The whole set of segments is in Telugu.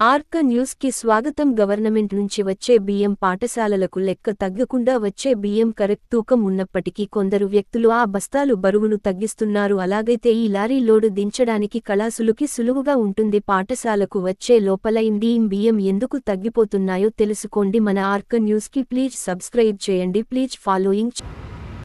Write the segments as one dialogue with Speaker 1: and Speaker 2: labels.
Speaker 1: ఆర్క న్యూస్కి స్వాగతం. గవర్నమెంట్ నుంచి వచ్చే బియ్యం పాఠశాలలకు లెక్క తగ్గకుండా వచ్చే బియ్యం కరెక్ట్ తూకం ఉన్నప్పటికీ కొందరు వ్యక్తులు ఆ బస్తాలు బరువును తగ్గిస్తున్నారు. అలాగైతే ఈ లారీ లోడు దించడానికి కళాసులుకి సులువుగా ఉంటుంది. పాఠశాలకు వచ్చే లోపల ఇండియం బియ్యం ఎందుకు తగ్గిపోతున్నాయో తెలుసుకోండి. మన ఆర్క న్యూస్కి ప్లీజ్ సబ్స్క్రైబ్ చేయండి. ప్లీజ్ ఫాలోయింగ్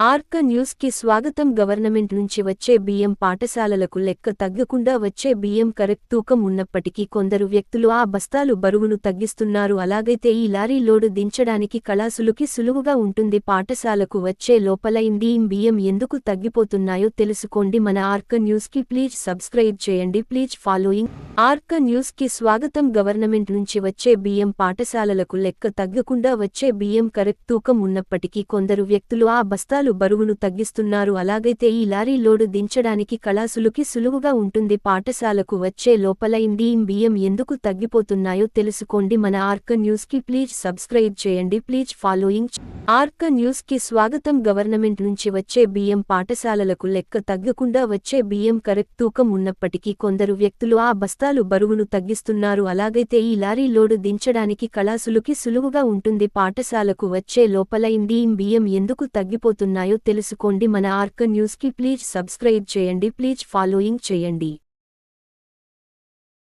Speaker 1: ఆర్క న్యూస్కి స్వాగతం. గవర్నమెంట్ నుంచి వచ్చే బియ్యం పాఠశాలలకు లెక్క తగ్గకుండా వచ్చే బియ్యం కరెక్ట్ తూకం ఉన్నప్పటికీ కొందరు వ్యక్తులు ఆ బస్తాలు బరువును తగ్గిస్తున్నారు. అలాగైతే ఈ లారీ లోడు దించడానికి కళాసులుకి సులువుగా ఉంటుంది. పాఠశాలకు వచ్చే లోపల ఇండియం బియ్యం ఎందుకు తగ్గిపోతున్నాయో తెలుసుకోండి. మన ఆర్క న్యూస్కి ప్లీజ్ సబ్స్క్రైబ్ చేయండి. Please following. ఆర్క న్యూస్కి స్వాగతం. గవర్నమెంట్ నుంచి వచ్చే బియ్యం పాఠశాలలకు లెక్క తగ్గకుండా వచ్చే బియ్యం కరెక్ట్ తూకం ఉన్నప్పటికీ కొందరు వ్యక్తులు ఆ బస్తాలు బరువును తగ్గిస్తున్నారు. అలాగైతే ఈ లారీ లోడు దించడానికి కళాసులుకి సులువుగా ఉంటుంది. పాఠశాలకు వచ్చే లోపల ఇండియం బియ్యం ఎందుకు తగ్గిపోతున్నాయో తెలుసుకోండి. మన ఆర్క న్యూస్కి ప్లీజ్ సబ్స్క్రైబ్ చేయండి. ప్లీజ్ ఫాలోయింగ్ ఆర్క న్యూస్కి స్వాగతం. గవర్నమెంట్ నుంచి వచ్చే బియ్యం పాఠశాలలకు లెక్క తగ్గకుండా వచ్చే బియ్యం కరెక్ట్ తూకం ఉన్నప్పటికీ కొందరు వ్యక్తులు ఆ బస్తాలు బరువును తగ్గిస్తున్నారు. అలాగైతే ఈ లారీ లోడు దించడానికి కళాసులుకి సులువుగా ఉంటుంది. పాఠశాలకు వచ్చే లోపల ఇండియం బియ్యం ఎందుకు తగ్గిపోతున్నాయి తెలుసుకోండి. మన ఆర్క న్యూస్కి ప్లీజ్ సబ్స్క్రైబ్ చేయండి. ప్లీజ్ ఫాలోయింగ్ చేయండి.